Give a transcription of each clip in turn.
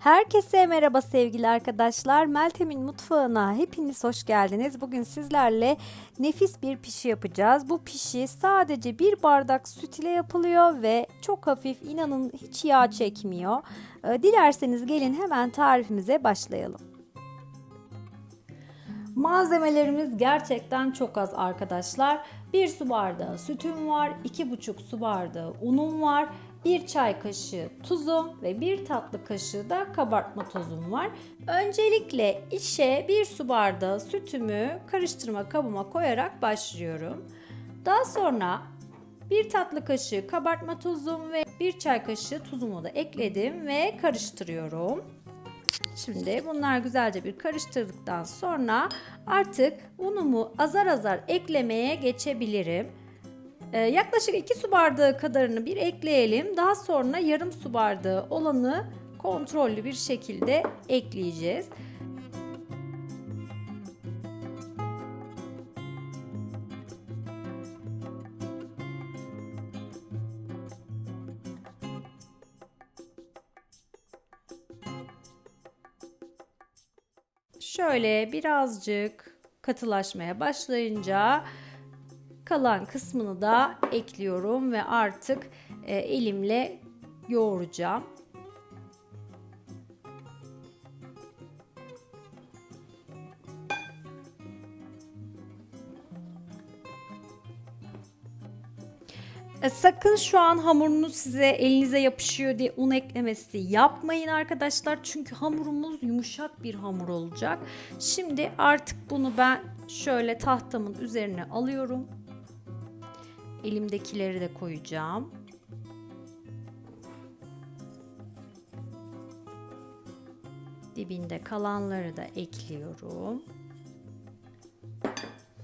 Herkese merhaba sevgili arkadaşlar. Meltem'in mutfağına hepiniz hoş geldiniz. Bugün sizlerle nefis bir pişi yapacağız. Bu pişi sadece bir bardak süt ile yapılıyor ve çok hafif inanın hiç yağ çekmiyor. Ee, Dilerseniz gelin hemen tarifimize başlayalım. Malzemelerimiz gerçekten çok az arkadaşlar. 1 su bardağı sütüm var, 2,5 su bardağı unum var, 1 çay kaşığı tuzum ve 1 tatlı kaşığı da kabartma tozum var. Öncelikle işe 1 su bardağı sütümü karıştırma kabıma koyarak başlıyorum. Daha sonra 1 tatlı kaşığı kabartma tozum ve 1 çay kaşığı tuzumu da ekledim ve karıştırıyorum. Şimdi bunlar güzelce bir karıştırdıktan sonra artık unumu azar azar eklemeye geçebilirim. Ee, yaklaşık 2 su bardağı kadarını bir ekleyelim. Daha sonra yarım su bardağı olanı kontrollü bir şekilde ekleyeceğiz. Şöyle birazcık katılaşmaya başlayınca kalan kısmını da ekliyorum ve artık e, elimle yoğuracağım. E, Sakın şu an hamurunuz size elinize yapışıyor diye un eklemesi yapmayın arkadaşlar. Çünkü hamurumuz yumuşak bir hamur olacak. Şimdi artık bunu ben şöyle tahtamın üzerine alıyorum. Elimdekileri de koyacağım. Dibinde kalanları da ekliyorum.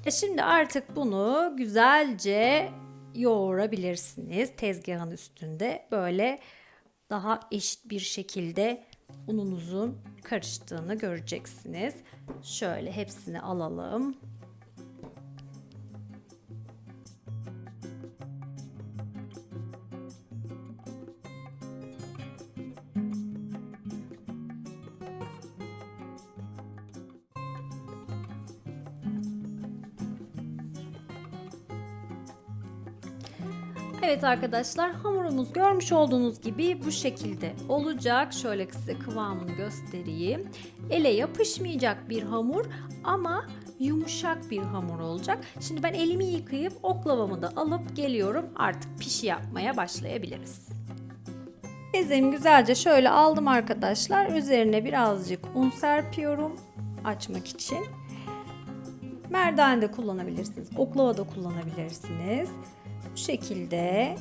E şimdi artık bunu güzelce yoğurabilirsiniz. Tezgahın üstünde böyle daha eşit bir şekilde ununuzun karıştığını göreceksiniz. Şöyle hepsini alalım. Evet arkadaşlar hamurumuz görmüş olduğunuz gibi bu şekilde olacak. Şöyle size kıvamını göstereyim. Ele yapışmayacak bir hamur ama yumuşak bir hamur olacak. Şimdi ben elimi yıkayıp oklavamı da alıp geliyorum. Artık pişi yapmaya başlayabiliriz. Bezemi güzelce şöyle aldım arkadaşlar. Üzerine birazcık un serpiyorum açmak için. Merdane de kullanabilirsiniz. Oklava da kullanabilirsiniz. Bu şekilde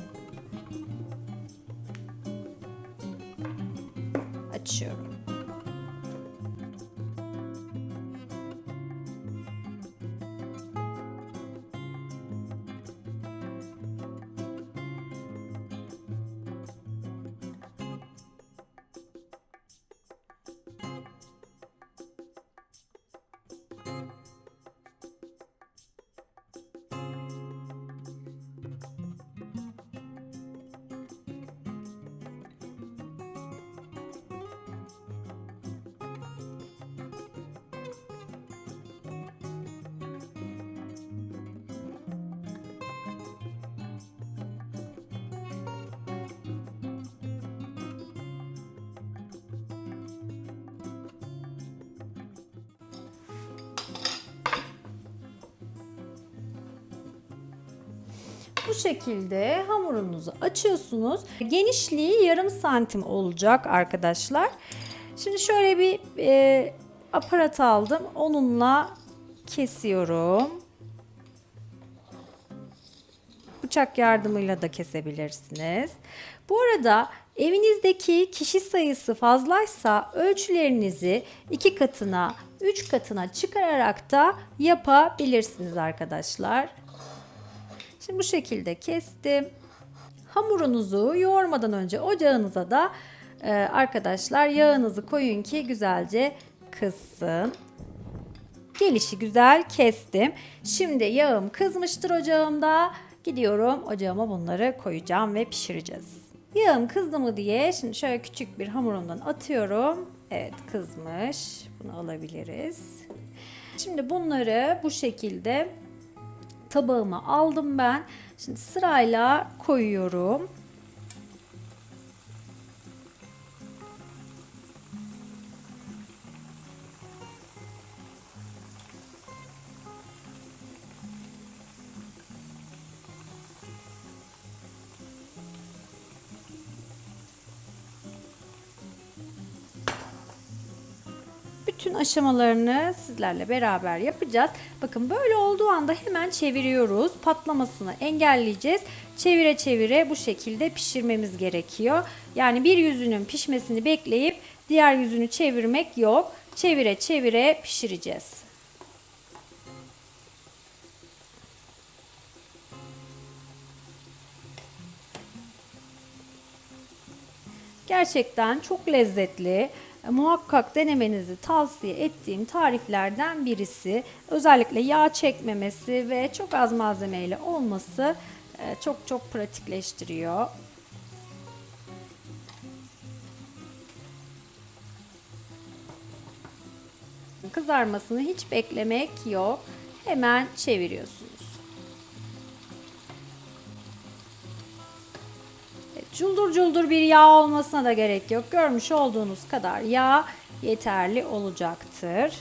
Bu şekilde hamurunuzu açıyorsunuz. Genişliği yarım santim olacak arkadaşlar. Şimdi şöyle bir e, aparat aldım. Onunla kesiyorum. Bıçak yardımıyla da kesebilirsiniz. Bu arada evinizdeki kişi sayısı fazlaysa ölçülerinizi iki katına, üç katına çıkararak da yapabilirsiniz arkadaşlar. Şimdi bu şekilde kestim. Hamurunuzu yoğurmadan önce ocağınıza da e, arkadaşlar yağınızı koyun ki güzelce kızsın. Gelişi güzel kestim. Şimdi yağım kızmıştır ocağımda. Gidiyorum ocağıma bunları koyacağım ve pişireceğiz. Yağım kızdı mı diye şimdi şöyle küçük bir hamurundan atıyorum. Evet kızmış. Bunu alabiliriz. Şimdi bunları bu şekilde tabağıma aldım ben. Şimdi sırayla koyuyorum. Bütün aşamalarını sizlerle beraber yapacağız. Bakın böyle olduğu anda hemen çeviriyoruz. Patlamasını engelleyeceğiz. Çevire çevire bu şekilde pişirmemiz gerekiyor. Yani bir yüzünün pişmesini bekleyip diğer yüzünü çevirmek yok. Çevire çevire pişireceğiz. Gerçekten çok lezzetli. E, Muhakkak denemenizi tavsiye ettiğim tariflerden birisi. Özellikle yağ çekmemesi ve çok az malzemeyle olması e, çok çok pratikleştiriyor. Kızarmasını hiç beklemek yok. Hemen çeviriyorsunuz. Culdur culdur bir yağ olmasına da gerek yok. Görmüş olduğunuz kadar yağ yeterli olacaktır.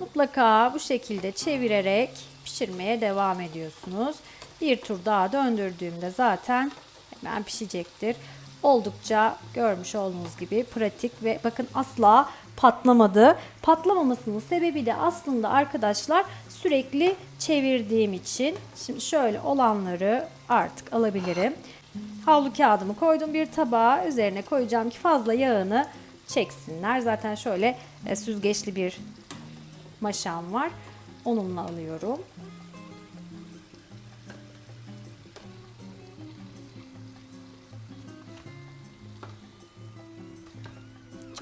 Mutlaka bu şekilde çevirerek pişirmeye devam ediyorsunuz. Bir tur daha döndürdüğümde zaten hemen pişecektir. Oldukça görmüş olduğunuz gibi pratik ve bakın asla patlamadı. Patlamamasının sebebi de aslında arkadaşlar sürekli çevirdiğim için. Şimdi şöyle olanları artık alabilirim. Havlu kağıdımı koydum bir tabağa. Üzerine koyacağım ki fazla yağını çeksinler. Zaten şöyle e, süzgeçli bir maşam var. Onunla alıyorum.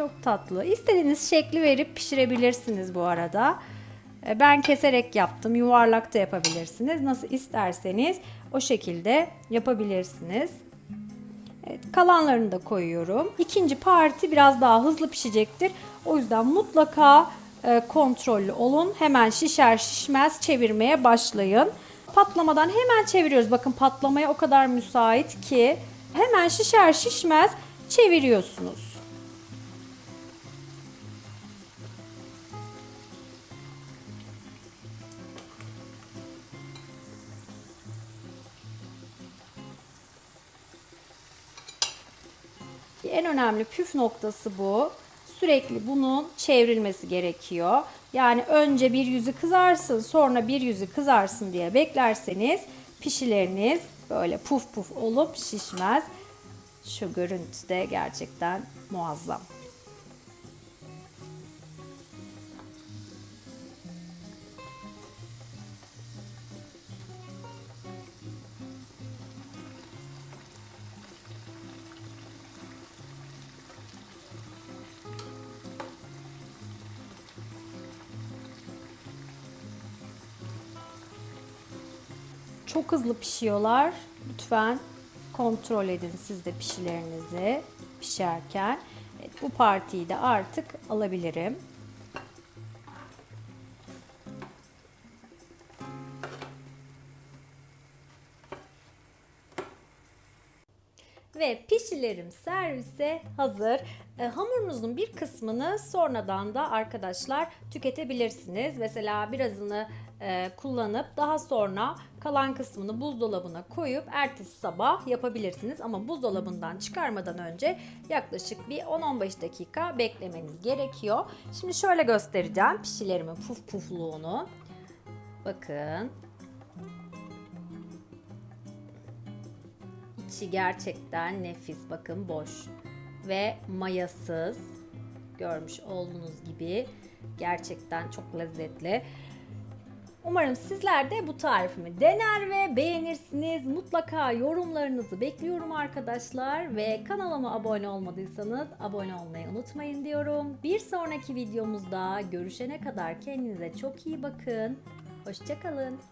Çok tatlı. İstediğiniz şekli verip pişirebilirsiniz bu arada. E, Ben keserek yaptım. Yuvarlak da yapabilirsiniz. Nasıl isterseniz o şekilde yapabilirsiniz. Evet, kalanlarını da koyuyorum. İkinci parti biraz daha hızlı pişecektir. O yüzden mutlaka e, kontrollü olun. Hemen şişer şişmez çevirmeye başlayın. Patlamadan hemen çeviriyoruz. Bakın patlamaya o kadar müsait ki hemen şişer şişmez çeviriyorsunuz. Önemli püf noktası bu. Sürekli bunun çevrilmesi gerekiyor. Yani önce bir yüzü kızarsın, sonra bir yüzü kızarsın diye beklerseniz pişileriniz böyle puf puf olup şişmez. Şu görüntü de gerçekten muazzam. Çok hızlı pişiyorlar. Lütfen kontrol edin siz de pişilerinizi pişerken. Evet, bu partiyi de artık alabilirim. Ve pişilerim servise hazır. E, hamurunuzun bir kısmını sonradan da arkadaşlar tüketebilirsiniz. Mesela birazını e, kullanıp daha sonra kalan kısmını buzdolabına koyup ertesi sabah yapabilirsiniz. Ama buzdolabından çıkarmadan önce yaklaşık bir 10-15 dakika beklemeniz gerekiyor. Şimdi şöyle göstereceğim pişilerimin puf pufluğunu. Bakın İçi gerçekten nefis. Bakın boş ve mayasız. Görmüş olduğunuz gibi gerçekten çok lezzetli. Umarım sizler de bu tarifimi dener ve beğenirsiniz. Mutlaka yorumlarınızı bekliyorum arkadaşlar ve kanalıma abone olmadıysanız abone olmayı unutmayın diyorum. Bir sonraki videomuzda görüşene kadar kendinize çok iyi bakın. Hoşçakalın.